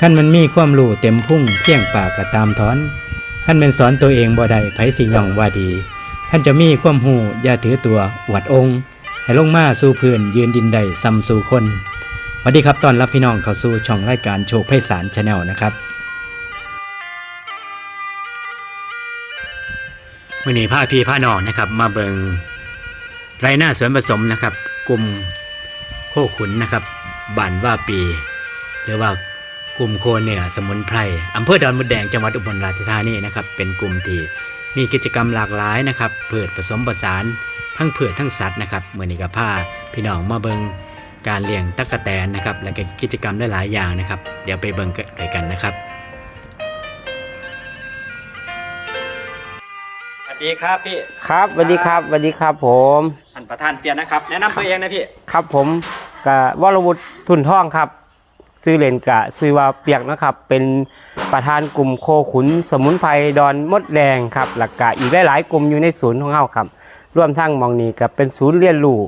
ขั้นมันมีความรู้เต็มพุ่งเพียงปากก็ตามถอนขั้นเป็นสอนตัวเองบ่ได้ไผสิย่องว่าดีขั้นจะมีความหูอย่าถือตัวอวดองค์ให้ลงมาสู่พื้นยืนดินใดซ้ำสู่คนสวัสดีครับตอนรับพี่น้องเข้าสู่ช่องรายการโชคไพศาลชาแนลนะครับมื่อนี้พาพี่พาน้องนะครับ มาเบิงไรหน้าสวนผสมนะครับ กลุ่มโคขุนนะครับบานว่าปี หรือว่า กลุ่มโคเหนือสมุนไพรอำเภอดอนมดแดงจังหวัดอุบลราชธานีนะครับเป็นกลุ่มที่มีกิจกรรมหลากหลายนะครับพืชผสมผสานทั้งพืชทั้งสัตว์นะครับเมื่อนี้กับผ้าพี่น้องมาเบิงการเลี้ยงตั๊กแตนนะครับและก็กิจกรรมหลายๆอย่างนะครับ เดี๋ยวไปเบิงกันเลยกันนะครับสวัสดีครับพี่ครับสวัสดีครับสวัสดีครับผมท่านประธานเปียนนะครับ แนะนำตัวเองนะพี่ครับผมกับวรวุฒิทุนท่องครับ ซื้อเลนกะซื้อว่าเปียกนะครับ เป็นประธานกลุ่มโคขุน สมุนไพรดอนมดแดงครับหลักกะอีกหลายๆกลุ่มอยู่ในศูนย์ของเฮาครับร่วมทั้งหมองนี้กับเป็นศูนย์เรียนรู้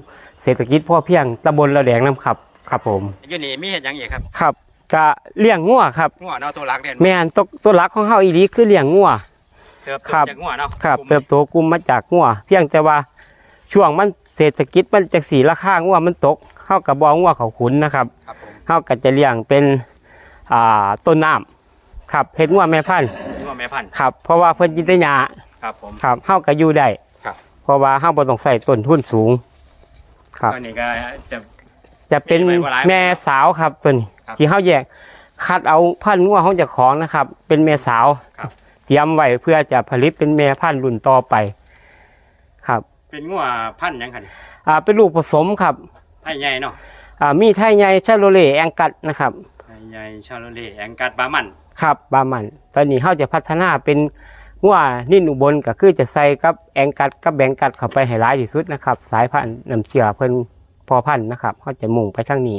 เศรษฐกิจพ่อเพียงตำบลระแดงน้ำครับครับผมอยู่นี่มีเห็นยังอีกครับครับกะเลี้ยงงัวครับงัวเนาะตัวรักเนี่ยแม่นตัวตัวหลักของเฮาอีหลีคือเลี้ยงงัวเติบโตครับจากงัวเนาะครับกลุ่มเติบโตกลุ่มมาจากงัวเพียงแต่ว่าช่วงมันเศรษฐกิจมันจากสีราคางัวมันตกเฮากับบองัวเขาขุนนะครับครับผม เฮาก็จะเลี้ยงเป็นอ่าต้นน้ำครับเฮ็ดงัวแม่พันธุ์งัวแม่พันธุ์ครับ เพราะว่าเพิ่นกินแต่หญ้าครับผม ครับเฮาก็อยู่ได้ครับ เพราะว่าเฮาบ่ต้องใส่ต้นทุนสูง ครับตัวนี้ก็จะ จะเป็นมีไว้บ่หลายแม่สาวครับตัวนี้ครับ ที่เฮาแยกคัดเอาพันธุ์งัวของเจ้าของนะครับ เป็นแม่สาวครับเตรียมไว้เพื่อจะผลิตเป็นแม่พันธุ์รุ่นต่อไป ครับเป็นงัวพันธุ์หยังคันอ่าเป็นลูกผสมครับไทยใหญ่เนาะ อ่ามีไทยใหญ่ชาโลเล่แองกัดนะครับไทยใหญ่ชาโลเล่แองกัดบามันครับบามัน ตอนนี้เขาจะพัฒนาเป็นงัวนิ่นอุบลก็คือจะใส่กับแองกัดกับแบงกัดเข้าไปให้ร้ายที่สุดนะครับ สายพันธุ์น้ำเชื่อเพิ่นพอพันธุ์นะครับเขาจะมุ่งไปทางนี้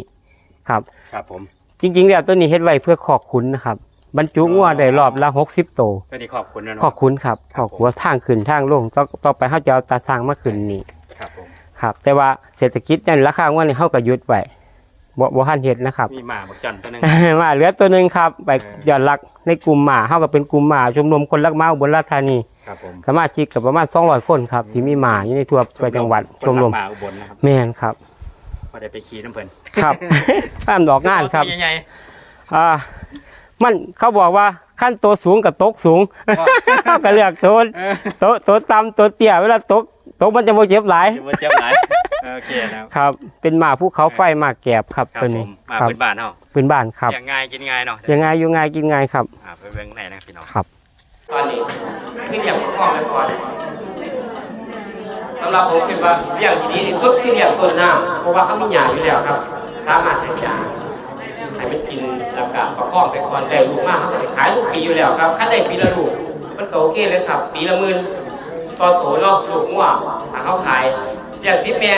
ครับ ครับผม จริง ๆ แล้วตัวนี้เฮ็ดไว้เพื่อขอกขุนนะครับบรรจุงัวได้รอบละหกสิบโตวตัวนี้ขอบคุณนะขอเนาะกขุนครับคขรับอกหัวทางขึ้นทางลงต่อต่อไปเขาจะเอาตาสร้างมาขึ้นนี่ ครับผมครับ แต่ว่าเศรษฐกิจนั่นราคางัวนี่เขาก็หยุดไว้บ่บ่ทันเฮ็ดนะครับ มีหมาบักจันตัวหนึงมาเหลือตัวหนึ่งครับไปเออหย่อนหลักในกลุ่มหมาเข้ากับเป็นกลุ่มหมาชมรมคนรักหมาอุบนราชธานีครับผมสมาชิกกับประมาณ200คนครับที่มีหมาอยู่ในทั่วไปจังหวัดชมรมคนรักหมาอุบลนะครับแม่นครับ พอได้ไปขี่น้ำเพลินครับ ข้ามดอกงานครับตัวใหญ่อ่ามันเขาบอกว่าขั้นตัวสูงกับตกสูง เขาก็เลือกตัวๆเออ ตัวตัวต่ำตัวเตี้ยเวลาตก ตกมันจะโมเจ็บหลาย จะมาเจ็บหลายโอเคนะครับครับ เป็นหมาภูเขาไฟหมาแกบครับครับตัวผนี้มมาครับพื้นบ้านเฮาพื้นบ้านครับอย่างง่ายกินง่ายเนาะยังไงอยู่ไงกินไงครับ อ่าไปเบิ่งไหนนะพี่น้อง ครับ ตอนนี้ขึ้นอย่างพ่อไปก่อนสำหรับผมคิดว่าเลี้ยงที่ดีที่สุดคือเลี้ยงต้นน้ำเพราะว่าเขามีหญ้าอยู่แล้วครับ สามารถให้หญ้าให้มันกินแล้วก็ประคองไปก่อนได้ลูกมากเขาก็ได้ขายลูกปีอยู่แล้วครับคันได้ปีละลูกมันก็โอเคเลยครับ ปีละหมื่น ต่อโตเนาะลูกงัวถ้าเขาขายอย่างที่แม่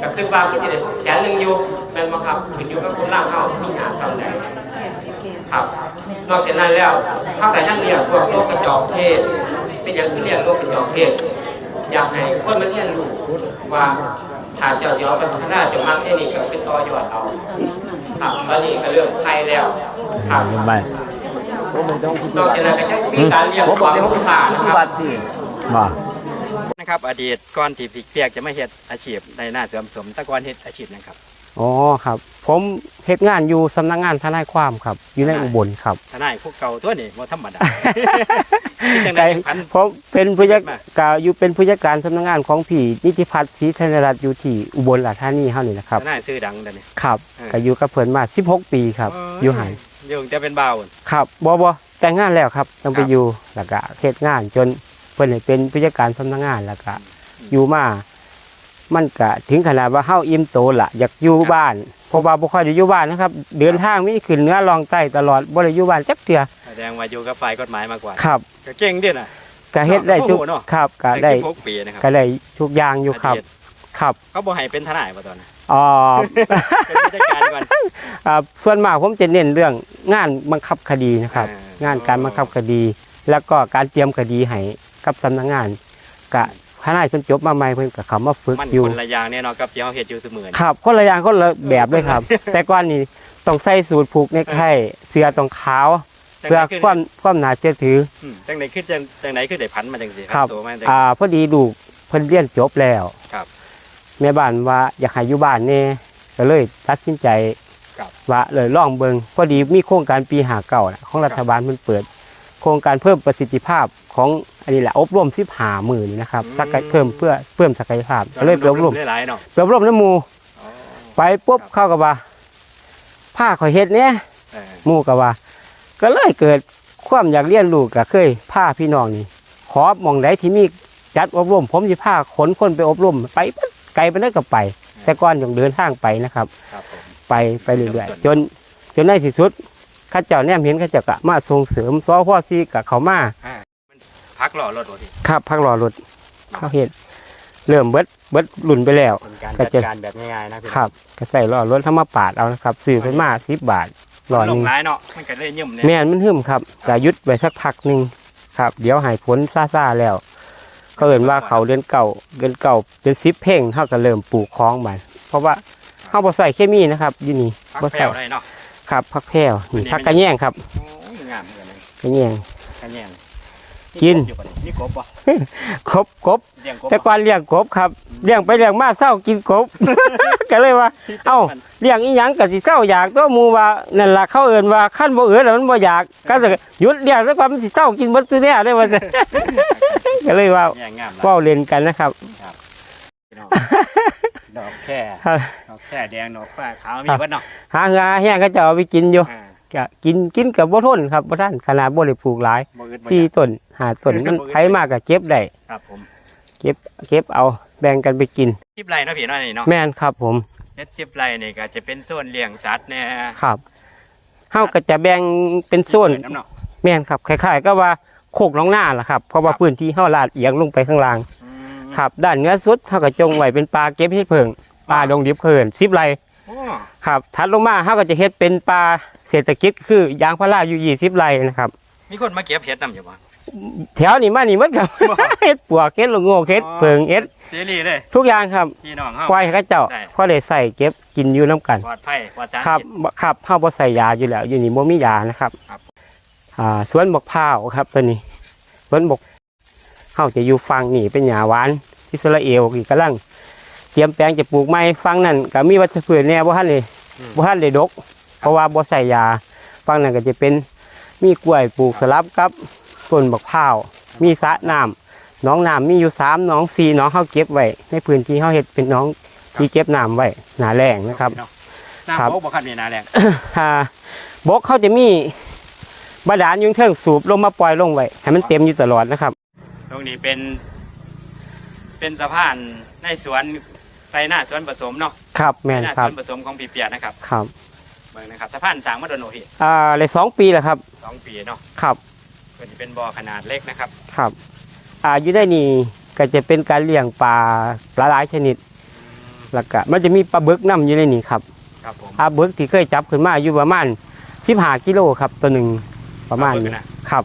ก็ขึ้นว่าก็จะได้แสนหนึ่งอยู่แม่นบ่ครับขึ้นอยู่กับคนล่างเขามีหญ้าทำได้ครับ นอกจากนั้นแล้วภาคแต่ยังเรียกพวกโรคกระจอกเทศ เป็นอย่างที่เรียกโรคกระจอกเทศ อยากให้คนมันเรียนรู้ว่าถ้าเจ้าเดียวไปพัฒนาจะมักได้นี่ก็เป็นต่อยอดเอาครับตอนนี้ก็เรื่องไทยแล้วครับนอกจากนั้นก็จะมีการเรียกความรู้ศาสตร์นะครับ ว่านะครับอดีตก่อนที่พี่เปียกจะมาเฮ็ดอาชีพในหน้าเสริมสมแตะก่อนเฮ็ดอาชีพหยังครับอ๋อครับ ผมเฮ็ดงานอยู่สำนักงานทนายความครับ อยู่ในอุบลครับ ทนายพวกเก่าตัวนี้บ่ธรรมดา ที่จังได๋พัน ผมเป็นผู้จัดมากาอยู่เป็นผู้จัดการสำนักงานของพี่นิติพัฒน์ศรีธนรัตน์อยู่ที่อุบลราชธานีเฮานี่นะครับ ทนายชื่อดังเด้อนี่ครับเออ ก็อยู่กับเพิ่นมา 16 ปีครับ อยู่หันอยู่แต่เป็นบ่าว ครับบ่บ่แต่งงานแล้วครับต้องไปครับ อยู่แล้วก็เฮ็ดงานจนเพิ่นให้เป็นผู้จัดการสำนักงานแล้วก็อยู่มา มันก็ถึงขนาดว่าเฮาอิ่มโตละอยากอยู่บ้านเพราะว่าบ่ค่อยได้อยู่บ้านนะครับ เดินทางมีขึ้นเหนือลองใต้ตลอดบ่ได้อยู่บ้านจักเทื่อแสดงว่าอยู่กับฝ่ายกฎหมายมากกว่าครับก็เก่งเด้น่ะก็เฮ็ดได้ทุกโอ้โหเนาะครับก็ได้16ปีนะครับก็ได้ทุกอย่างอยู่ครับอดีตครับเขาบ่ให้เป็นทนายบ่ตอนนั้นอ๋อเป็นผู้จัดการก่อนอ่าส่วนมากผมจะเน้นเรื่องงานบังคับคดีนะครับอ่างานการบังคับคดี แล้วก็การเตรียมคดีให้ กับสำนักงานกะทนายเพิ่นจบมาใหม่เพิ่นก็เข้ามาฝึกมันอยู่ คนละอย่างเนี่ยเนาะกับที่เฮาเฮ็ดอยู่เสมอนี่ ครับคนละอย่างคนละแบบเลยครับ แต่ก่อนนี่ตต้องใส่สูตรผูกในไข่เสื้อต้องขาวจังเพื่อไดขึ้นความความน่าเชื่อถือ อืมจังไหนขึ้นจังจังไหนขึ้นได้พันมาจังสิครับตัวมาจัง อ่าพอดีลูกเพิ่นเรียนจบแล้วครับแม่บ้านว่าอยากให้อยู่บ้านแน่ก็เลยตัดสินใจครับว่าเลยลองเบิงพอดีมีโครงการปีหาเก่าน่ะของรัฐบาลมันเปิด โครงการเพิ่มประสิทธิภาพของอันนี้แหละอบรมสิบหาหมื่นนะครับศักยเพิ่มเพื่อเพิ่มศักยภาพก็เลยไปอบรมได้หลายเนาะไปอบรมน้ำหมูอ๋อไปปุ๊บครับเข้ากับว่าผ้าขอยเฮ็ดเนี่ยเออหมู่กับว่า ก็เลยเกิดความอยากเรียนรู้ก็เคยผ้าพี่น้องนี่ขอหมองใดที่มีจัดอบรม ผมสิผ้าขนคนไปอบรม ไปไกลไปนั่นก็ไป แต่ก่อนต้องเดินทางไปนะครับครับผมไปไปเรื่อยจนๆจนจนในที่สุด ข้าเจ้าแนมเห็นข้าเจ้าก็มาส่งเสริมซอพ่อซีกับเขามาพักรอรถโอทีครับพักรอรถเขาเห็นเริ่มเบิดเบิดหลุนไปแล้วเป็นการก็จัดจะการแบบง่ายๆนะพี่ครับก็ใส่รอรถเข้ามาปาดเอานะครับซื้อขึ้นมาสิบบาทรอหลนึ่งงร้ายเนาะมันก็เลยยิ่มเนี่ยแม่นมันหึมครับก็หยุดไว้สักพักหนึ่งครับ เดี๋ยวใหายผลซ่าๆแล้วก็เห็นว่าเขาเดือนเก่าเดือนเก่าเป็นซิปเพ่งเท่ากับเริ่มปลูกคล้องมันเพราะว่าเขาบ่ใส่เคมีนะครับอยู่นี่พักบ่แผ่ใส่วได้เนาะ ครับพักแพรวนี่อันนี้พักกระแยงครับโอ้ยงามเหมือนกันเลยกระแยงกันแย่งกิน อยู่ปะนี่กบปะครบกบเลี้ยงกบแต่ก่อนเลี้ยงกบครับเลี้ยงไปเลี้ยงมาเศร้ากินกบ ก็เลยว่า เอ้าเลี้ยงอีหยังก็สิเศร้าอยากตัวหมูว่านั่นล่ะเขาเอิ้นว่าขั้นบ่เอิ้นแล้วมันบ่อยากก็จะหยุดเลี้ยงซะก่อนมันสิเศร้ากินเบิดตัวเนี้ยได้ว่าซั่นก็เลยว่าแย่งงามเว้าเล่นกันนะครับ พี่น้อง ดอกแค่ครับดอกแค่แดงดอกฟ้าขาวมีเบิดเนาะหาเงาแห้งก็จะเอาไปกินอยู่อ่าก็กินกินกับบ่ทนครับบ่ทันขนาดบ่ได้ปลูกหลายบ่อึดบ่สี่อยากต้นห้าต้นมันบ่อึดไผมาก็เก็บได้ครับผมเก็บเก็บเอาแบ่งกันไปกินสิบไร่เนาะพี่เนาะนี่เนาะแม่นครับผมเฮ็ดสิบไร่นี่ก็จะเป็นโซนเลี้ยงสัตว์เนี่ยครับเฮาก็จะแบ่งเป็นโซนน้ำเนาะแม่นครับคล้ายๆ ก็ว่าโคกน้องหน้าล่ะครับเพราะว่าครับพื้นที่เฮาลาดเอียงลงไปข้างล่างอืม ครับด้านเหนือสุดเฮาก็จงไว้เป็นปลาเก็บเฮ็ดเพิงปลาดงดิบเพิน10ไร่โอ้ครับถัดลงมาเฮาก็จะเฮ็ดเป็นปลาเศรษฐกิจคือยางพาราอยู่20ไร่นะครับ มีคนมาเก็บเห็ดนำอยู่บ่ แถวนี้มานี่หมดครับเฮ็ดปวกเฮ็ดละโงกเฮ็ดเพิงเฮ็ดเสรีเลย ทุกอย่างครับพี่น้องเฮาปล่อยให้เขาเจ้าได้ พอได้ใส่เก็บกินอยู่น้ำกัน ปลอดภัยปลอดสารครับพิษ บ่ครับเฮาบ่ใส่ยาอยู่แล้ว อยู่นี่บ่มียานะครับครับ อ่าสวนบักพร้าวครับตัวนี้สวนบกเฮาจะอยู่ฝั่งนี่เป็นหญ้าหวานอิสราเอลอีกกำลังเตรียมแปลงจะปลูกไม้ฝั่งนั้นก็มีวัชพืชแน่บ่ทันได้บ่ทันได้ดก เพราะว่าบ่ใส่ยาฝั่งนั้นก็จะเป็นมีกล้วยปลูกสลับกับต้นบักพร้าว มีสระน้ำหนองน้ำมีอยู่สามหนองสี่หนองเฮาเก็บไว้ในพื้นที่เฮาเฮ็ดเป็นหนองที่เก็บน้ำไว้หน้าแล้งนะครับเนาครับน้ำโอ้บ่คันมีนาแรงถ้าบกเขาจะมีบาดาลอยุงเทิงสูบลงมาปล่อยลงไว้ให้มันเต็มอยู่ตลอดนะครับ ตรงนี้เป็น เป็นสะพานในสวนไรหน้าสวนผสมเนาะครับแม่นไรหน้าคสรับวนผสมของพี่เปียนะครับครับเบิ่งนะครับสะพานสร้างมาโดนโอพี่อ่าเลยสองปีแล้วครับสองปีเนาะครับเพิ่นสิเป็นบ่อขนาดเล็กนะครับ ครับอ่าอยู่ได้นี่ก็จะเป็นการเลี้ยงปลาหลายๆชนิดแล้วก็มันจะมีปลาบึกน้ำอยู่ในนี่ครับครับผมปลาบึกที่เคยจับขึ้นมาอยู่ประมาณ15กิโลครับตัวหนึ่งประมาณนี้นะครับ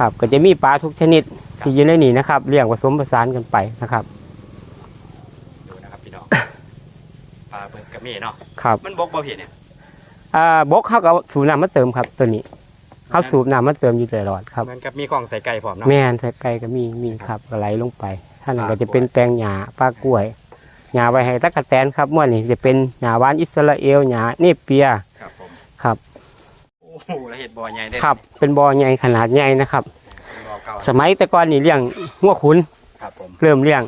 ครับ ก็จะมีปลาทุกชนิดที่อยู่ในนี่นะครับเลี้ยงผสมผสานกันไปนะครับ ดูนะครับพี่น้องปลาเบิ่งกระมีเนาะครับมันบกบ่พี่เนี่ยอ่าบกเขาก็สูบน้ำมาเติมครับ ตัวนี้เขาสูบน้ำมาเติมอยู่ตลอดครับเหมือนกับมีของใส่ไก่พร้อมเนาะแม่นใส่ไก่ก็มีมีครับก็ไหลลงไปท่านนปลาก็จะเป็นแปลงหญ้าปลากล้วยหญ้าไว้ให้ตะกะแตนครับม่วนนี่จะเป็นหญ้าหวานอิสราเอลหญ้าเนเปียครับผมครับโอ้โหแล้วเห็ดบ่อใหญ่ได้ครับ เป็นบ่อใหญ่ขนาดใหญ่นะครับเป็นบ่อเก่าสมัยแต่ก่อนนี่เลี้ยงหัวขุน ครับผมเริ่มเลี้ยง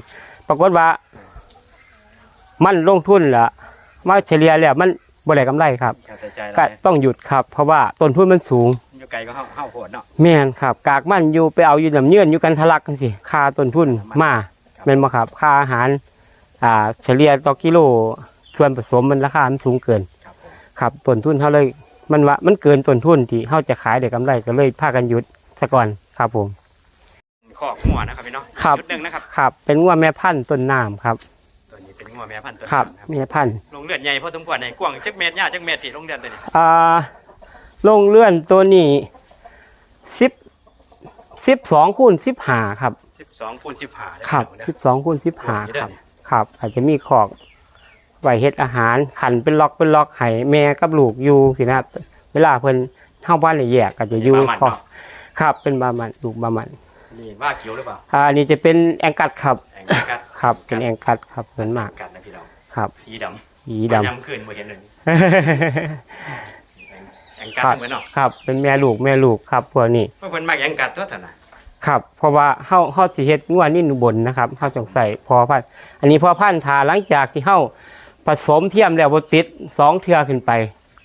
ปรากฏว่า มันลงทุนละมาเฉลี่ยแล้วมันบ่ได้กำไรครับขาดใจก็แล้วต้องหยุดครับ เพราะว่าต้นทุนมันสูง อยู่ไกลก็เฮาเฮาโหดเนาะ แม่นครับ กากมันอยู่ไปเอาอยู่น้ำเยื่อนอยู่กันทะลักกันสิค่าต้นทุนมาแม่นบ่ครับ ค่าอาหาร อ่า เฉลี่ยต่อกิโลส่วนผสมมันราคามันสูงเกิน ครับผมครับต้นทุนเท่าเลย มันว่ามันเกินต้นทุนที่เฮาจะขายได้กำไรก็เลยพากันหยุดซะก่อนครับผมคอกงัวนะครับพี่เนาะครับจุดหนึ่งนะครับครับ เป็นงัวแม่พันธุ์ต้นน้ำครับตัวนี้เป็นงัวแม่พันธุ์ตัวครับนี้แม่พันธุ์ลงเลือดใหญ่พอสมควรในกว้างจักเมตรยาวจักเมตรพี่ลงเลือดตัวนี้อ่าลงเลื่อนตัวนี้สิบสิบสองคูณสิบห้าครับสิบสองคูณสิบห้าครับสิบสองคูณสิบห้าครับ ครับ อาจจะมีขอก ไว้เฮ็ดอาหารขันเป็นล็อกเป็นล็อกให้แม่กับลูกอยู่สินะครับ เวลาเพิ่นเฮาบ้านได้แยกก็จะอยู่บามันพอเนาะครับเป็นบามันลูกบามันนี่ว่าเกี่ยวหรือเปล่าอ่านี่จะเป็นแองกัดครับแองกัดครับเป็นแองกัดครับส่วนมากกัดนะพี่น้องครับ สีดำสีดำดำยำคืนบ่เห็นเลยแองกัดครับเหมือนเนาะครับ เป็นแม่ลูกแม่ลูกครับพวกนี้เพิ่นมักแองกัดตัวท่านน่ะครับ เพราะว่าเฮาเฮาสิเฮ็ดงวนี่หนูบนนะครับเฮาต้องใส่พอพันธุ์อันนี้พอพันธุ์ทาหลังจากที่เฮา ผสมเทียมแล้วบ่ติดสองเทื่อขึ้นไป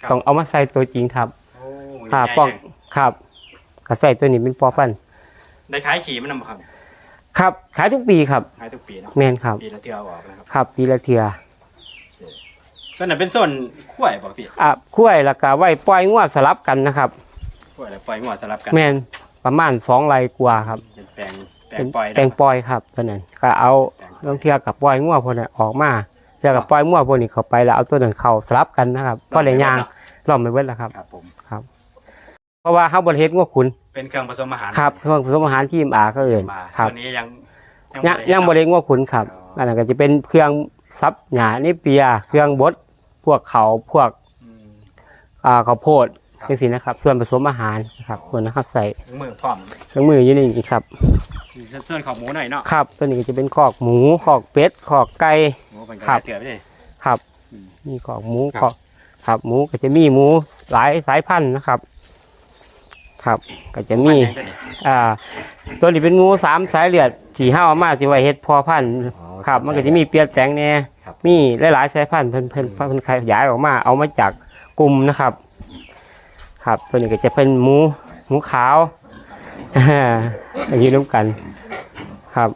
ต้องเอามาใส่ตัวจริงครับโอ้อ่าใหญ่ป้องแฮงครับก็ใส่ตัวนี้เป็นพอพันธุ์ได้ขายขี่มันนำครับครับ ขายทุกปีครับ ขายทุกปีเนาะแม่นครับ ปีละเที่ยวออกนะครับครับปีละเทื่อตอนนั้นเป็นส่วนขั้วบอกพี่อะคุ้ยแล้วก็ไว้ปล่อยงวสลับกันนะครับ ขั้วแล้วปล่อยหัวสลับกันแม่นประมาณสองไร่กว่าครับเป็นแปลงแปลเป็งนปล่อยแปลงปล่อยครับตัวนั้นก็เอาลองเทียกับปล่อยงัวพวกนั้นออกมา เทียกับปล่อยงัวพวกนี้เข้าไปแล้วเอาตัวนั้นเข้าสลับกันนะครับเพราะได้ยางล้อมไปเบิดแล้วครับ ครับผมเพราะว่าเฮาบ่ได้เฮ็ดงัวขุนเป็นเครื่องผสมอาหารครับเครื่องผสมอาหารที่อิมอาก็เอิ้นมาครับตัวนี้ยังยังยังบ่ได้งัวขุนครับอ๋ออัอันนั้นก็จะเป็นเครื่องซับหญ้านี่เปียเครื่องบดพวกเขาพวกอืมอ่าข้าวโพดครับจังซี่นะครับ ส่วนผสมอาหารนะครับส่วนนะครับใส่มือพร้อมเครื่องมืออยู่ในนี่ครับมีส่วนของหมูหน่อยเนาะครับตัวนี้ก็จะเป็นคอกหมูคอกเป็ดคอกไก่หมู เป็นกครัระบเตือไปเลยครับอืมมีขอกหมูครับขอกครับหมูก็จะมีหมูหลายสายพันธุ์นะครับ ครับก็จะมีมันยังตัวนี้อ่า ตัวนี้เป็นงูสามสายเลือดที่ห้าเอามาที่ไว้เฮ็ดพอพันธุ์อ๋อครับ มันก็จะมีเปลี่ยนแปลงแน่ครับมีหลายๆสายพันธุ์เพิ่นเพิ่นเพิ่นขยายออกมา เอามาจากกลุ่มนะครับ ครับตัวนี้ก็จะเป็นหมูหมูขาวอย่างนี้ร่วมกัน ครับ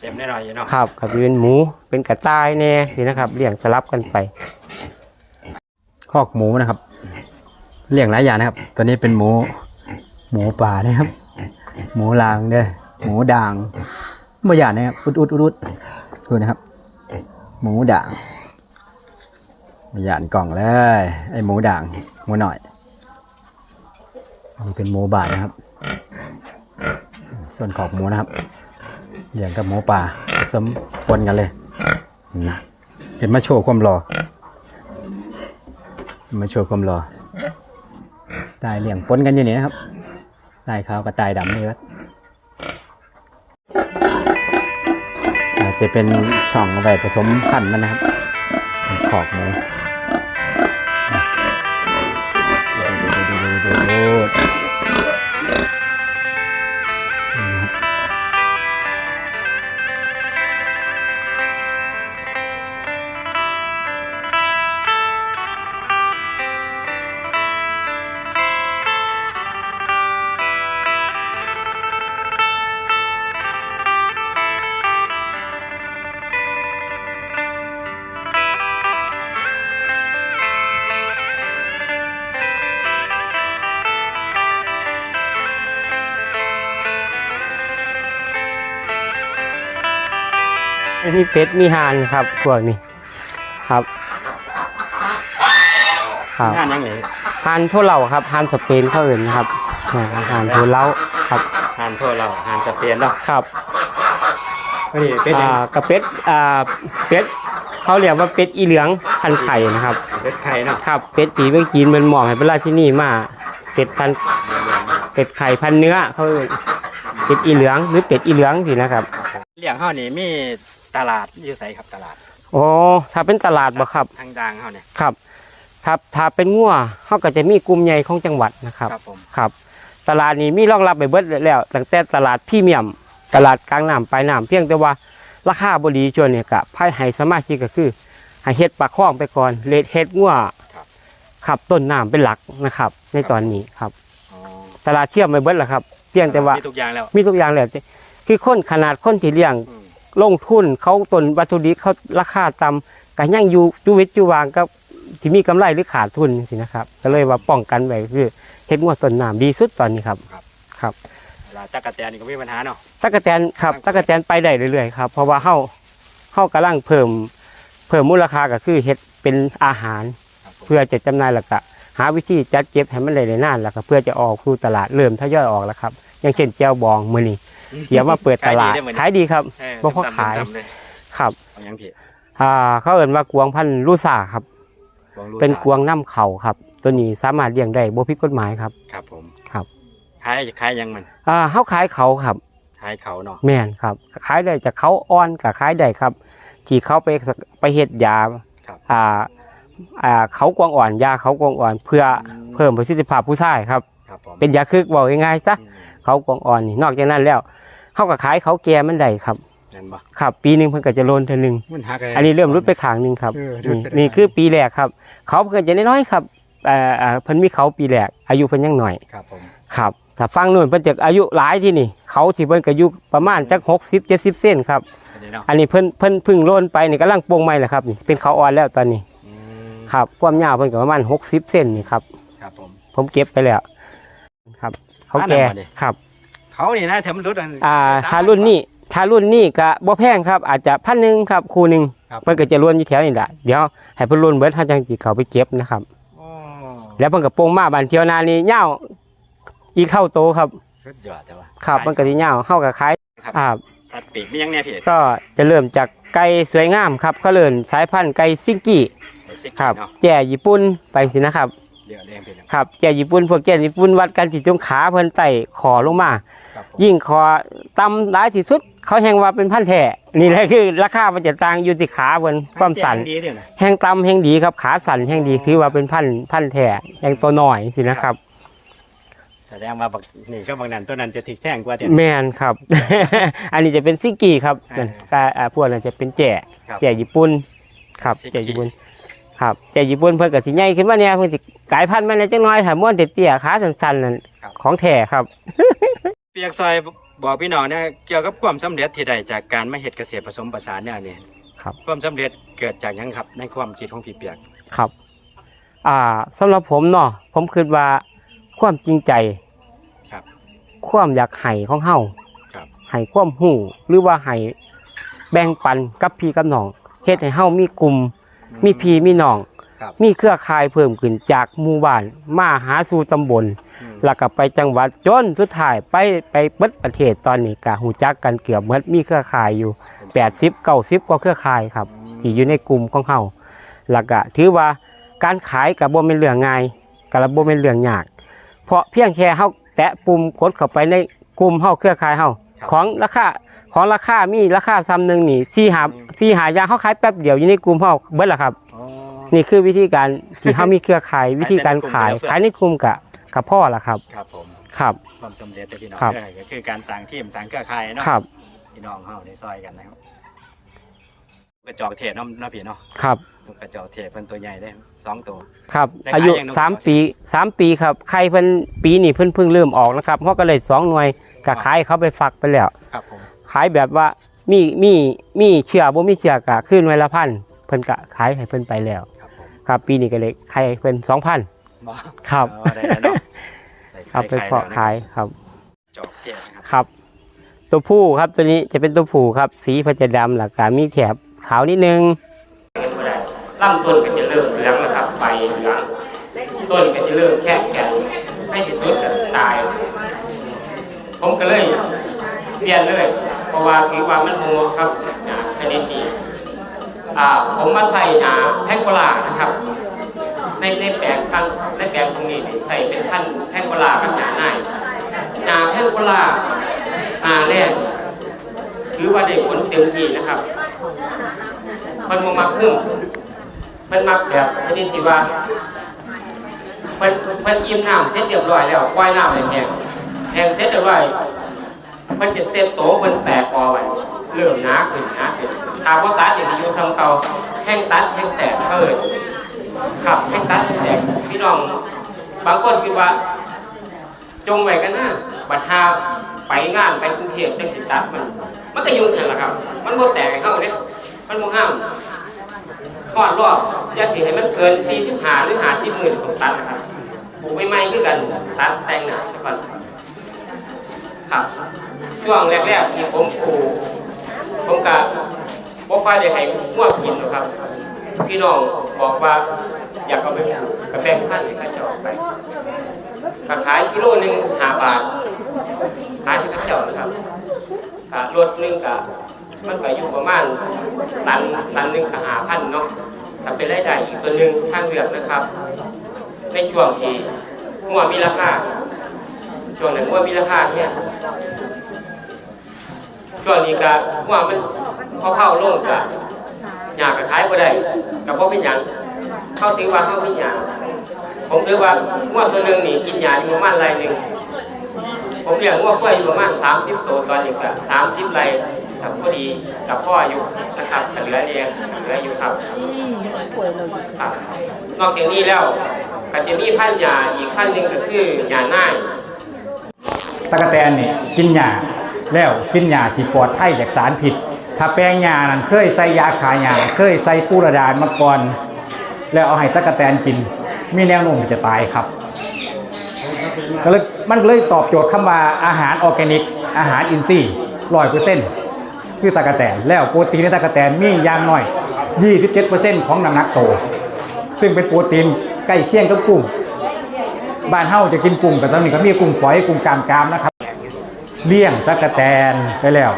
เยอะเต็มแน่นอนอยู่เนาะครับก็เป็นหมูเป็นกระต่ายแน่นี่นะครับเลี้ยงสลับกันไปคอกหมูนะครับเลี้ยงหลายอย่างนะครับ ตัวนี้เป็นหมู หมูป่านะครับ หมูลางเด้อหมูด่างบ่หยาดนะครับอุดอุดอุดอุดดูนะครับ หมูด่างบ่หยาดกล่องเลยไอหมูด่างหมูหน่อยอันนี้เป็นหมูบาทนะครับ ส่วนขอบหมูนะครับ เลี้ยงกับหมูป่าผสมปนกันเลยนะเห็นมาโชว์ความรอมาโชว์ความรอตายเหลี่ยงปนกันอยู่นี่นะครับตายขาวกับตายดำนี่ครับอาจจะเป็นช่องเอาไว้ผสมพันธุ์มันนะครับขอกหมู มีเป็ดมีห่านครับพวกนี้ครับครับงานยังไงห่านโทเหล่าครับห่านสเปนเขาเอื่นนะครับอ่าห่านโทเหล่าครับทานโทษเราทานสเปียนเนาะครับนี่เป็นยังอ่ากระเป็ดอ่าเป็ดเขาเรียกว่าเป็ดอีเหลืองพันไข่นะครับเป็ดไข่เนาะครับเป็ดสีเมืองจีนมันเหมาะให้เป็นราชินีมากเป็ดพันเป็ดไข่พันเนื้อเขาเรียกเป็ดอีเหลืองหรือเป็ดอีเหลืองสินะครับเลี้ยงเฮานี่มี ตลาดอยู่ไสครับตลาดโอ้ถ้าเป็นตลาดบ่ครับ ทางดังเฮาเนี่ยครับครับถ้าเป็นงัวเขาก็จะมีกลุ่มใหญ่ของจังหวัดนะครับครับผมครับ ตลาดนี้มีรองรับไปเบิดแล้ว ตั้งแต่ตลาดพรี่เมียม ตลาดกลางน้ำปลายน้ำเพียงแต่ว่าราคาบดีช่วงนี้ก็ภายให้สมาชิกก็คือให้เฮ็ดปลาข้องไปก่อนเลดเฮ็ดงัวครับต้นน้ำเป็นหลักนะครับ ในตอนนี้ครับอ๋อตลาดเชื่อมไปเบิดแล้วครับ เพียงแต่ว่ามีทุกอย่างแล้วมีทุกอย่างแล้วคือคนขนาดคนที่เลี้ยงอืม ลงทุนเขาต้นวัตถุดิบเขาราคาต่ำก็ยังอยู่ชีวิตอยู่วางก็ที่มีกำไรหรือขาดทุนสินะครับ ก็เลยว่าป้องกันไว้คือเฮ็ดงวดต้นน้ำดีสุดตอนนี้ครับครับเวลาจักรแตนนี่ก็มีปัญหาเนาะตะกะแตนครับตะกะแตนไปได้เรื่อยๆครับเพราะว่าเฮาเฮากำลังเพิ่ม เพิ่มมูลค่าก็คือเฮ็ดเป็นอาหารครับผมเพื่อจะจำหน่ายแล้วก็หาวิธีจัดเก็บให้มันได้นานแล้วก็เพื่อจะออกสู่ตลาดเริ่มทยอยออกแล้วครับ อย่างเช่นแจ่วบองมื้อนี้ เดี๋ยวมาเปิดตลาดขายดีได้เหมือนขายดีครับเออบ่พอตำๆขายตำๆเลยครับเอายังพี่อ่า เขาเอ่นว่ากวงพันธุ์ลูซ่าครับกวางลูเป็นซ่ากวงน้ำเขาครับ ตัวนี้สามารถเลี้ยงได้บ่ผิดกฎหมายครับ ครับผมครับขายขายยังมัน อ่าเฮาขายเขาครับขายเขาเนาะแม่นครับขายได้จากเขาอ่อนกับขายได้ครับ ที่เขาไปสักไปเฮ็ดยาครับอ่าอ่าเขากวางอ่อนยาเขากวางอ่อนเพื่อเพิ่มประสิทธิภาพผู้ชายครับครับผมเป็นยาคึกบอกง่ายๆซะอืมเขากวางอ่อนนี่นอกจากนั้นแล้ว เขาก็ขายเขาแก่มันได้ครับนั่นบ่ครับ ปีหนึงเพิ่นก็จะโลนเท่านึงมันหักอันนี้เริ่มรุดไปขางหนึงครับเออรุดนี่ไปนี่ข้างคือปีแรกครับ เขาเพิ่นจะน้อยๆครับอ่าอ่าเพิ่นมีเขาปีแรกอายุเพิ่นยังหน่อย ครับผมครับถ้าฟังนู่นเพิ่นจะอายุหลายที่นี่ เขาที่เพิ่นก็อายุประมาณจัก60 70เส้นครับ อันนี้เนาะอันนี้เพิ่นเพิ่นเพึ่งโลนไปนี่กำลังโปร่งใหม่แหละครับนี่เป็นเขาอ่อนแล้วตอนนี้อืมครับความยาวเพิ่นก็ประมาณ60เส้นนี่ครับ ครับผม ผมเก็บไปแล้ว ครับ เขาแก่อันนั้นบ่ดิ ครับ เขานี่นะแถมนรุดอันอ่าถ้ารุ่นนี้ถ้ารุ่นนี้ก็บ่แพงครับ อาจจะพันหนึ่งครับคู่หนึ่งครับเพิ่นก็จะล้วนอยู่แถวนี่แหละเดี๋ยวให้เพิ่นล้วนเบิดเฮาจังสิเข้าไปเก็บนะครับโอ้แล้วเพิ่นก็โป่งมาบานเที่ยวนานี่ยาวอีกเข้าโตครับสุดยอดจ้ะวะครับมันก็สิยาวเฮาก็ขายครับอ่าสัตว์ปีกมียังเนี่ยพี่ก็จะเริ่มจากไก่สวยงามครับเขาเริ่มสายพันธุ์ไก่ซิงกี้สิบครับเนาะแจ่ญี่ปุ่นไปสินะครับเดี๋ยวเรียงพี่น้องครับแจ่ญี่ปุ่นพวกแจ่ญี่ปุ่นวัดกันที่ตรงขาเพิ่นไต่คอลงมาครับผม ยิ่งคอต่ำหลายที่สุด เขาแห่งว่าเป็นพันธุ์แท้นี่แหละคือราคามันจะต่างอยู่ที่ขาเพิ่นความสั่นดีเดี๋ยวนะแห่งต่ำแห่งดีครับขาสั่นแห่งดีถือว่าเป็นพันธุ์พันธุ์แท้แห่งตัวน้อยสินะครับแสดงว่าบักนี่ก็บางนั้นตัวนั้นจะถึกแพงกว่าเดี๋ยวแมนครับ อันนี้จะเป็นซิงกี้ครับอ่าแต่อ่าพวกนั้นจะเป็นแจ่ครับแจ่ญี่ปุ่น ครับซิงกี้แจ่ญี่ปุ่น ครับแจ่ญี่ปุ่นเพิ่นก็สิใหญ่ขึ้นมาเนี่ยเพิ่นสิกลายพันธุ์มาเนี่ยจังน้อยถ้าม้วนเตี้ยๆขาสั้นๆนั่นของแท้ครับ เปียกซอยบอกพี่น้องเนี่ยเกี่ยวกับความสำเร็จที่ได้จากการมาเฮ็ดเกษตรผสมผสานเนี่ยนี่ครับความสำเร็จเกิดจากหยังครับ ในความคิดของพี่เปียกครับ อ่าสำหรับผมเนาะผมคิดว่าความจริงใจครับ ความอยากให้ของเฮาครับให้ความหูหรือว่าให้แบ่งปันกับพี่กับน้องเฮ็ดให้เฮามีกลุ่ม มีพี่มีน้องครับมีเครือข่ายเพิ่มขึ้นจากหมู่บ้านมาหาสู่ตำบลอืม แล้วก็ไปจังหวัดจนสุดท้ายไปไปเบิดประเทศตอนนี้ก็หูจักกันเกือบหมดมีเครือข่ายอยู่80 90กว่าเครือข่ายครับที่อยู่ในกลุ่มของเฮาแล้วก็ถือว่าการขายกับบ่เป็นเรื่องง่ายกับบ่เป็นเรื่องยาก เพราะเพียงแค่เฮาแตะปุ่มกดเข้าไปในกลุ่มเฮาเครือข่ายเฮาครับของราคาของราคามีราคาซ้ำหนึงนี่สี่หาสี่หาอย่างเฮาขายแป๊บเดียวอยู่ในกลุ่มเฮาเบิดละครับอ๋อนี่คือวิธีการที่เฮามีเครือข่ายวิธีการขายขายในกลุ่มเดียวขายในกลุ่มกะ กับพ่อละครับ ครับผมครับ ความสำเร็จเด้อพี่น้องครับ เด้อก็คือการสร้างทีมสร้างเครือข่ายเนาะครับ พี่น้องเฮาในซอยกันนะครับกระจอกเทศเนาะเนาะพี่เนาะครับนกกระจอกเทศเพิ่นตัวใหญ่เด้สองตัว ครับ ได้ขายอายุยังนกสามปีสามปีครับ ใครเพิ่นปีนี้เพิ่นเพิ่งเริ่มออกนะครับเพราะก็เลยสองหน่วยก็ขายเขาไปฝักไปแล้ว ครับผมขายแบบว่ามีมีมีเชื่อบ่มีเชื่อกะขึ้นไว้ละพันเพิ่นกะขายให้เพิ่นไปแล้ว ครับผมครับ ปีนี้ก็เลยขายให้เพิ่นสองพัน บ่ครับอ๋อได้แล้วเนาะด้ครับไปเพาะแล้วนะขายครับ จอกเทศนะครับ ครับ ตัวผู้ครับตัวนี้จะเป็นตัวผู้ครับ สีเพิ่นจะดำหลักกามีแถบขาวนิดนึงก็ได้ลำต้นก็จะเริ่มเหลืองนะครับใบเหลืองต้นก็จะเริ่มแข็งแข็งให้ที่สุดก็ตาย ผมก็เลยเรียนเลย เพราะว่าถือว่ามันโมครับหนาชนิดนี้อ่าผมมาใส่หนาแพงโกลานะครับ ในในแปลงข้างในแปลงตรงนี้ใส่เป็นท่านแพงโกลากับหนาหน่ายหนาแพงโกลาหนาแรกถือว่าได้ผลเต็มที่นะครับมันบ่มักหึ่มมันมักแบบชนิดที่ว่าเพิ่นเพิ่นอิ่มน้ำเสร็จเรียบร้อยแล้วปล่อยน้ำแห้งแห้งเสร็จเรียบร้อยเพิ่นจะเซ็ตโตเพิ่นแตกออกไว้เริ่มหนาขึ้นหนาขึ้นถ้าว่าตัดอย่างที่อยู่ทำเก่าแห้งตัดแห้งแตกเกิ ดครับแห้ตัดแห้งแตกพี่น้อง บางคนคิดว่า จงไว้กันนะบัดหาไปงานไปกรุงเทพจังสิตัดมัน มันก็ยุ่งกันล่ะครับ มันบ่แตกให้เฮาเด้มันบ่ห้ามฮอดรอบยาสิให้มันเกิน45หรือ50หมื่นต้องตัดนะครับปลูกใหม่ๆคือกันตัดแต่งหนาซะก่อนครับ ช่วงแรกๆที่ผมปลูกผมก็บ่ค่อยได้ให้มั่วกินหรอกครับ พี่น้อง บอกว่าอยากเอาไปปลูกก็แบ่งพันธุ์ให้เขาเจ้าไปก็ขายกิโลหนึ่งห้าบาทขายที่เขาเจ้านะครับอ่ารถหนึ่งก็มันก็อยู่ประมาณตันตันหนึ่งกับหาพันเนาะถ้าเป็นรายได้อีกตัวหนึ่งทางเลือกนะครับ ในช่วงที่งัวมีราคาช่วงไหนงัวมีราคาเนี่ยช่วงนี้ก็งัวมันพอเข้าลงก็ อยากก็ขายบ่ได้ก็บ่เป็นหยังเข้าถือว่าเข้าไมีหยังผมถือว่างัวตัวหนึ่งนี่กินหญ้าอยู่ประมาณไรหนึ่งผมเลี้ยงงัวกล้วยอยู่ประมาณ30ตัวตอนนี้ก็30ไรครับพอดีกับพ่ออยู่นะครับแต่เหลือเองเหลืออยู่ครับครับนอกจากนี้แล้วก็จะมีพันยาอีกพันหนึ่งก็คือยาหน่าตะกะแตนนี่กินหญ้าแล้วกินหญ้าที่ปลอดภัยจากสารผิด ถ้าแปลงหญ้านั้นเคยใส่ยาขายหญ้าเคยใส่ปูระดานมาก่อน แล้วเอาให้ตะกะแตนกิน มีแนวโน้มจะตายครับก็เลยมันเลยตอบโจทย์คำว่าอาหารออร์แกนิก อาหารอินทรีย์ร้อยเปอร์เซ็นต์คือตะกะแตนแล้วโปรตีนในตะกะแตนมีอย่างน้อย 27%ของน้ำหนักโต ซึ่งเป็นโปรตีนใกล้เคียงกับกุ้งบ้านเฮาจะกินกุ้งแต่ตอนนี้ก็มีกุ้งฝอยกุ้งกามกามนะครับ เลี้ยงตะกะแตนไปแล้ว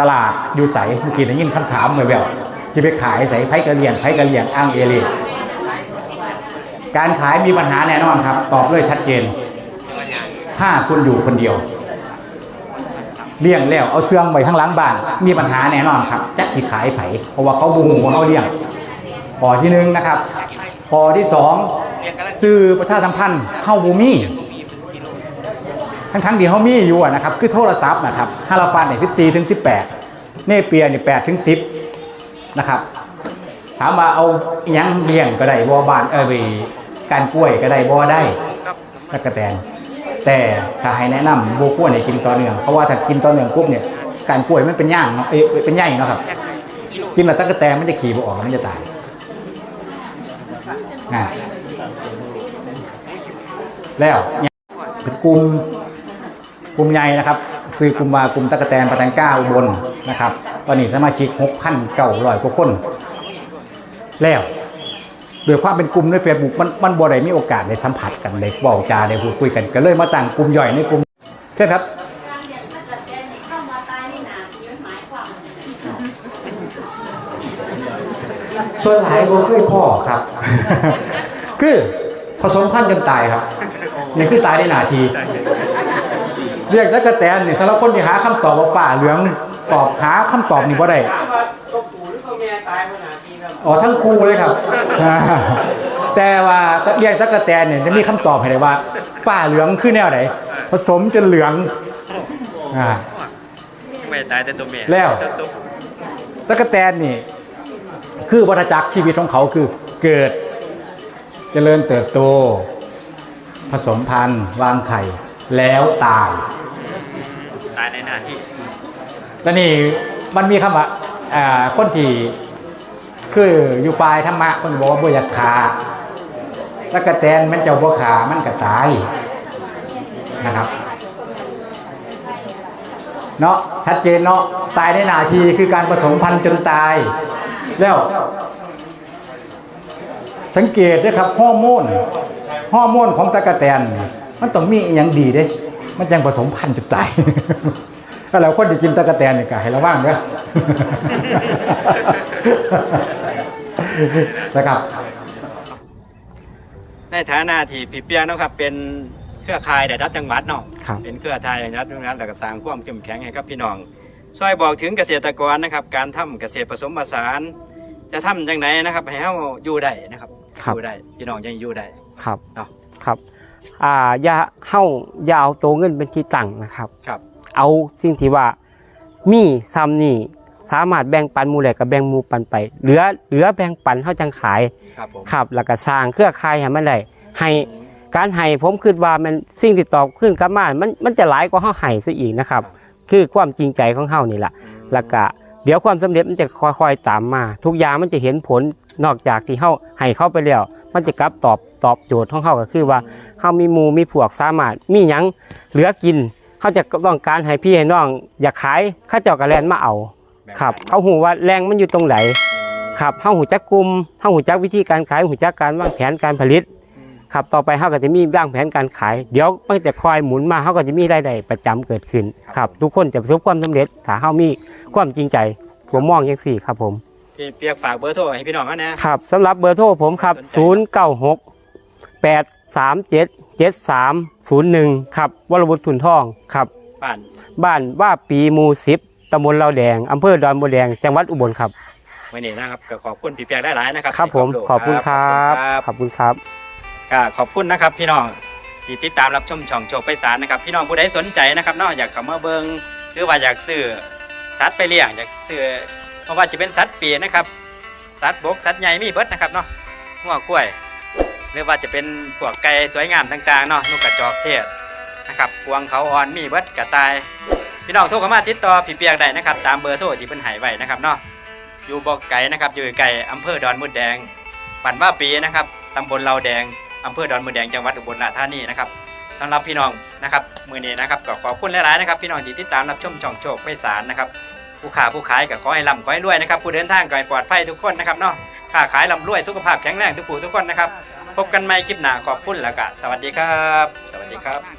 ตลาดอยู่ใสเมื่อกี้ได้ยินคำถามเหมือนแบบที่ไปขายใส่ไผ่กระเลียงไผ่กระเลียงอ้างเอเลีการขายมีปัญหาแน่นอนครับ ตอบเลยชัดเจน ถ้าคุณอยู่คนเดียว เลี้ยงแล้วเอาเสื่องไว้ข้างหลังบ้าน มีปัญหาแน่นอนครับจะที่ขายไผ่เพราะว่าเขาบูหูเขาเลี้ยงพอที่หนึ่งนะครับพอที่สองซื้อประชาสัมพันธ์เฮาบูมี่ ทั้งทั้งๆที่เขามีอยู่นะครับคือโทรศัพท์นะครับฮาราฟันเนี่ยสิบสี่ถึงสิบแปดเนเปียเนี่ยแปดถึงสิบนะครับถามว่าเอาอิหยังเลี้ยงก็ได้บ่บานเออไปการกล้วยก็ได้บ่ได้ตะกะแตนแต่ถ้าให้แนะนำโบกล้วยเนี่ยกินต่อเนื่องเพราะว่าถ้ากินต่อเนื่องปุ๊บเนี่ยการกล้วยมันเป็นย่างเนาะเอ้ยเป็นย่างเนาะครับกินแล้วตะกะแตนมันจะขี่บ่ออกมันจะตายอ่าแล้วเป็นกลุ่ม กลุ่มใหญ่นะครับ คือกลุ่มมากลุ่มตะกะแตนปะแตงก้าอุบลนะครับ ตอนนี้สมาชิก6 9 0 0กว่าคน แล้วโดยความเป็นกลุ่มในเฟซบุ๊กมันมันบ่ได้มีโอกาสได้สัมผัสกันได้เว้าจาได้พูดคุยกันก็เลยมาตั้งกลุ่มย่อยในกลุ่มเช่นครับการเลี้ยงตะกั่วแตนนี่เข้ามาตายนี่นาที่มันหมายความว่าจังไงส่วนหลายบ่เคยพ่อครับ คือผสมพันธุ์กันตายครับนี่คือตายในนาที เรียกตะกะแตนนี่สำหรับคนที่หาคำตอบว่าฝ่าเหลืองตอบหาคำตอบนี่บ่ได้ถามว่าตัวปู่หรือตัวแม่ตายมาหนาทีครับอ๋อทั้งคู่เลยครับอ่าแต่ว่าเรียกตะกะแตนเนี่ยจะมีคำตอบให้ได้ว่าฝ้าเหลืองคือแนวไหนผสมจนเหลืองอ่าไม่ตายแต่ตัวเมียแล้วตัวตัวตะกะแตนนี่ คือวัฏจักรชีวิตของเขาคือเกิด เจริญเติบโต ผสมพันธุ์วางไข่แล้วตายตาย ในหน้าที่แล้วนี่มันมีคำว่าอ่าคนที่คืออยู่ปลายธรรมะคนบอกว่าบ่อยากขาตะกะแตนมันเจ้าบ่ขามันก็ตายนะครับ เนาะชัดเจนเนาะตายในนาทีคือการผสมพันธุ์จนตาย แล้ว สังเกตด้วยครับฮอร์โมนฮอร์โมนของตะกะแตน มันต้องมีอย่างดีเด้ มันยังผสมพันธุ์จนตายถ้าเราคนที่กินตะกะแตนนี่ก็ให้ระวังเด้อนะครับในฐานะที่พี่เปียเนาะครับเป็นเครือข่ายแต่ทัพจังหวัดเนาะครับเป็นเครือข่ายอย่างนั้นตรงนั้นแล้วก็สร้างความเข้มแข็งให้กับพี่น้องซอยบอกถึงเกษตรกรนะครับ การทำเกษตรผสมผสาน จะทำจังไหนนะครับให้เฮาอยู่ได้นะครับครับอยู่ได้พี่น้องยังอยู่ได้ครับเนาะครับ อ่าอย่าเฮาอย่าเอาตัวเงินเป็นที่ตั้งนะครับ ครับ เอาสิ่งที่ว่ามีซ้ำนี่สามารถแบ่งปันหมู่แหลกกับแบ่งหมู่ปันไป เหลือเหลือแบ่งปันเฮาจังขายครับผมครับแล้วก็สร้างเครือข่ายให้มันได้ให้การให้ผมคิดว่ามันสิ่งที่ตอบขึ้นกลับมามันมันจะหลายกว่าเฮาให้ซะอีกนะครับ คือความจริงใจของเฮานี่แหละ แล้วก็เดี๋ยวความสำเร็จมันจะค่อยๆตามมา ทุกอย่างมันจะเห็นผลนอกจากที่เฮาให้เข้าไปแล้ว มันจะกลับตอบตอบโจทย์ของเฮาก็คือว่าเฮามีหมู่มีพวกสามารถมีหยังเหลือกินเฮาจะต้องการให้พี่ให้น้อง อยากขายเข้าเจ้าก็แลนมาเอาครับเขาหูว่าแรงมันอยู่ตรงไหนครับเฮาหูจักกลุ่มเฮาหูจักวิธีการขายหูจักการวางแผนการผลิตครับต่อไปเฮาก็จะมีวางแผนการขาย เดี๋ยวมันจะคอยหมุนมาเฮาก็จะมีรายได้ประจำเกิดขึ้นครับ ทุกคนจะประสบความสำเร็จถ้าเฮามีความจริงใจผมมองยังสี่ครับผม พี่เปียกฝากเบอร์โทรให้พี่น้องเขานะ ครับสำหรับเบอร์โทรผมครับ096 837 7301 ครับวรบุตรทุนทองครับ บ้านบ้านว่าปีหมูสิบตำบลเราแดงอำเภอดอนบัวแดงจังหวัดอุบลครับ วันนี้นะครับก็ขอบคุณพี่เปียกได้หลายๆนะครับครับผมที่ขอบคุณครับ ขอบคุณครับขอบคุณครับก็ขอบคุณนะครับพี่น้องที่ติดตามรับชมช่องโชคไปสารนะครับพี่น้องผู้ใดสนใจนะครับเนอกอยากเข้ามาเบิงหรือว่าอยากซื้อสัตว์ไปเลี้ยงอยากซื้อ เพราะว่าจะเป็นสัตว์ปีนะครับ สัตว์บกสัตว์ใหญ่มีเบิดนะครับเนาะงัวกล้วย หรือว่าจะเป็นพวกไก่สวยงามต่างๆเนาะนกกระจอกเทศนะครับกวางเขาอ่อนมีเบิดกระต่าย พี่น้องโทรเข้ามาติดต่อพี่เปียกได้นะครับ ตามเบอร์โทรที่เพิ่นให้ไว้นะครับเนาะอยู่บอกไก่นะครับอยู่ไก่อำเภอดอนมุดแดงปันว่าปีนะครับตำบลเราแดงอำเภอดอนมุดแดงจังหวัดอุบลราชธานีนะครับสำหรับพี่น้องนะครับมือนี้นะครับก็ขอบคุณหลายๆนะครับ พี่น้องที่ติดตามรับชมช่องโชคไปสารนะครับ ผู้ค้าผู้ขายก็ขอให้ร่ำขอให้รวยนะครับผู้เดินทางก็ให้ปลอดภัยทุกคนนะครับเนาะค้าขายร่ำรวยสุขภาพแข็งแรงทุกผู้ทุกคนนะครับพบกันใหม่คลิปหน้าขอบคุณแล้วก็สวัสดีครับ สวัสดีครับ